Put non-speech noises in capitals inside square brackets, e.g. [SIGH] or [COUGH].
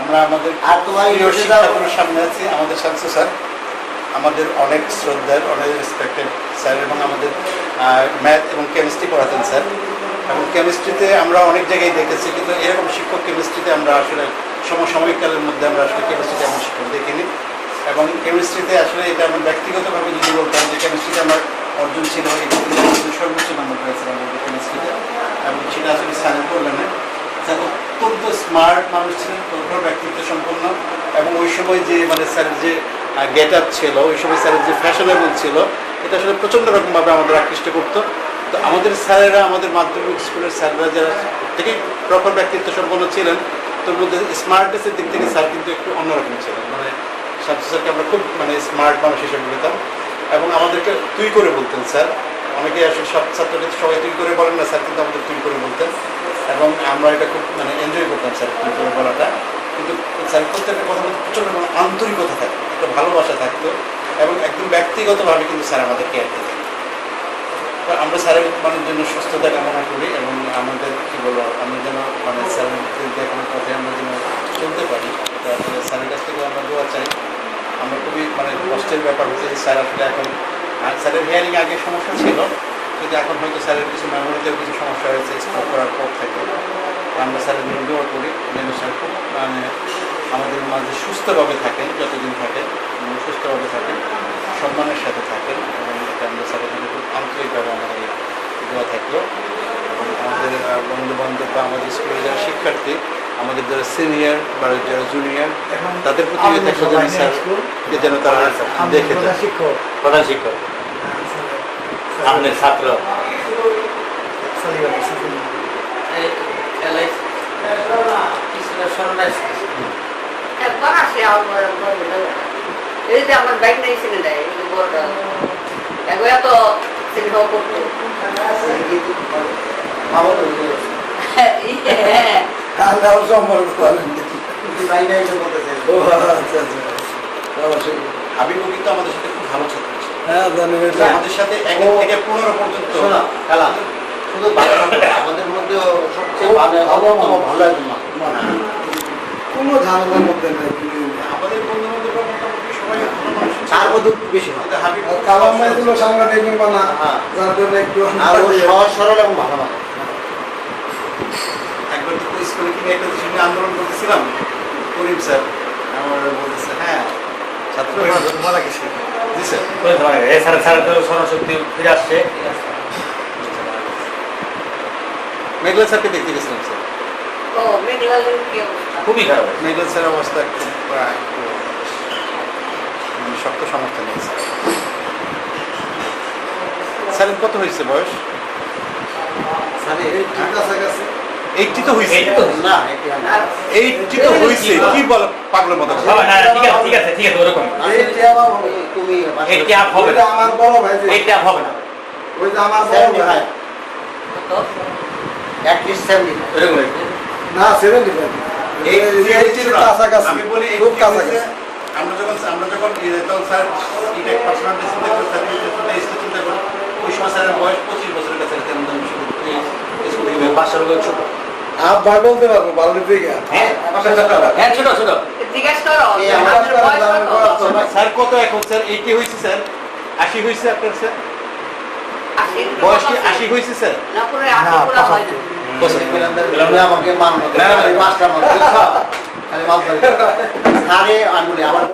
আমরা আমাদের আর তোমার শিক্ষাগুলোর সামনে আছি আমাদের শামসু স্যার। আমাদের অনেক শ্রদ্ধার অনেক রেসপেক্টেড স্যার এবং আমাদের ম্যাথ এবং কেমিস্ট্রি পড়াতেন স্যার। এবং কেমিস্ট্রিতে আমরা অনেক জায়গায় দেখেছি কিন্তু এরকম শিক্ষক কেমিস্ট্রিতে আমরা আসলে সমসাময়িক কালের মধ্যে আমরা আসলে কেমিস্ট্রিতে এমন শিক্ষক দেখিনি। এবং কেমিস্ট্রিতে আসলে এটা আমার ব্যক্তিগতভাবে যদি বলতাম যে কেমিস্ট্রিতে আমার অর্জন ছিল এটা সর্বোচ্চ নাম্বার পেয়েছিলাম আমাদের কেমিস্ট্রিতে এবং সেটা আসলে স্যার করলেন না অত্যন্ত স্মার্ট মানুষ ছিলেন কঠোর ব্যক্তিত্ব সম্পন্ন। এবং ওই সময় যে মানে স্যারের যে গেট আপ ছিল, ওই সময় স্যারের যে ফ্যাশনেবল ছিল, এটা আসলে প্রচণ্ড রকমভাবে আমাদের আকৃষ্ট করতো। তো আমাদের স্যারেরা, আমাদের মাধ্যমিক স্কুলের স্যাররা যারা থেকে প্রখর ব্যক্তিত্ব সম্পন্ন ছিলেন, তোর মধ্যে স্মার্টনেসের দিক থেকে স্যার কিন্তু একটু অন্যরকম ছিলেন। মানে শামসু স্যারকে আমরা খুব মানে স্মার্ট মানুষ হিসেবে পেতাম এবং আমাদেরকে তুই করে বলতেন স্যার অনেকে আসলে সব ছাত্রকে সবাই তুই করে বলেন না, স্যার, কিন্তু আমাদের তুই করে বলতেন। এবং আমরা এটা খুব মানে এনজয় করতাম, স্যার তুই করে বলাটা। কিন্তু, স্যার, প্রত্যেকটা কথা বলতে প্রচণ্ড মানে আন্তরিকতা থাকতো, একটা ভালোবাসা থাকতো এবং একদম ব্যক্তিগতভাবে কিন্তু স্যার আমাদের কেয়ার দিতেন আমরা স্যারের মানে জন্য সুস্থতা কামনা করি এবং আমাদের, কি বলব, আমরা যেন মানে স্যারের দেখানো পথে আমরা যেন চলতে পারি স্যারের কাছ থেকে আমরা দোয়া চাই। আমরা খুবই মানে কষ্টের ব্যাপার হচ্ছে স্যার আসলে এখন আর স্যারের হিয়ারিং আগে সমস্যা ছিল, কিন্তু এখন হয়তো স্যারের কিছু মেমোরিতেও কিছু সমস্যা হয়েছে স্ট্রোক করার পর থেকে। আমরা স্যারের দোয়া করি যেন স্যার খুব মানে আমাদের মাঝে সুস্থভাবে থাকেন, যতদিন থাকেন সুস্থভাবে থাকেন, সম্মানের সাথে থাকেন, এবং এটা আমরা স্যারের জন্য খুব আন্তরিকভাবে আমাদের দোয়া থাকল। এবং আমাদের বন্ধুবান্ধব বা আমাদের স্কুলের যারা শিক্ষার্থী আমাদের যারা সিনিয়র বা যারা জুনিয়র তাদের প্রতি যেন তারা দেখে শিক্ষক। প্রধান শিক্ষক। আপনার ছাত্র। আমার এই যে আমার বাইক নেই ছিল না এই বড়টা একবার করতো হ্যাঁ আল্লাহ সম্পর্ক করেন ও আচ্ছা আচ্ছা। হাবিবু কিন্তু আমাদের সাথে খুব ভালো ছিল হ্যাঁ জানি আমাদের সাথে এক থেকে পনেরো পর্যন্ত খেলা। শুধু আমাদের মধ্যে সবচেয়ে ভালো ভালো একজন। কোনো ঝামেলার মধ্যে নেই তুমি আমাদের বন্ধু বান্ধবরা মোটামুটি সবাই মধ্যে একটু বেশি কালাম মাইগুলো সাংবাদিক বানা হ্যাঁ। যার জন্য একটু সহজ সরল এবং ভালো স্কুলে কি একটা দেশের নিয়ে আন্দোলন করতেছিলাম। করিম স্যার আমার বলতেছে হ্যাঁ ছাত্র ভালো গেছে জি স্যার। এছাড়া ছাড়া তো স্মরণশক্তি ফিরে আসছে। মেঘলা স্যারকে দেখতে গেছিলাম স্যার। ও মেঘলা কি অবস্থা? খুবই খারাপ। মেঘলা স্যারের অবস্থা মানে শক্ত সমর্থন নেই স্যার। স্যারের কত হয়েছে বয়স? এই ঠিক কাছাকাছি এইটি তো হয়েছে। না আর তো হয়েছে কি বল পাগলের মতো? বাবা, না না, ঠিক আছে ঠিক আছে ঠিক আছে ওরকম। এইটি আমার হবে। তুমি এইটি আপ হবে না। আমার বড় ভাই এইটি আপ হবে না। ওই যে আমার বড় ভাই। ফাইভ কত সেভেন্টি এরকম না সেভেন্টি আমি বলি খুব কাছাকাছি। আমরা যখন আমরা যখন তখন স্যার এটা পার্সোনাল চিন্তা করে স্যার চিন্তা করি। ওই সময় স্যারের বয়স পঁচিশ বছরের কাছে পাঁচশো লোক ছোট। আপ ভাই বলতে পারব বালুর দিকে হ্যাঁ হ্যাঁ ছোট ছোট জিজ্ঞাসা করো এই যে আমার আমাদের বয়স দাম কত? কত? স্যার কত এখন স্যার? এইটি হয়েছে স্যার? আশি হয়েছে আপনার স্যার? বয়স কি আশি হয়েছে স্যার? না পুরো আশি পুরো না। তুমি আমাকে। মাস্টার [LAUGHS] মানো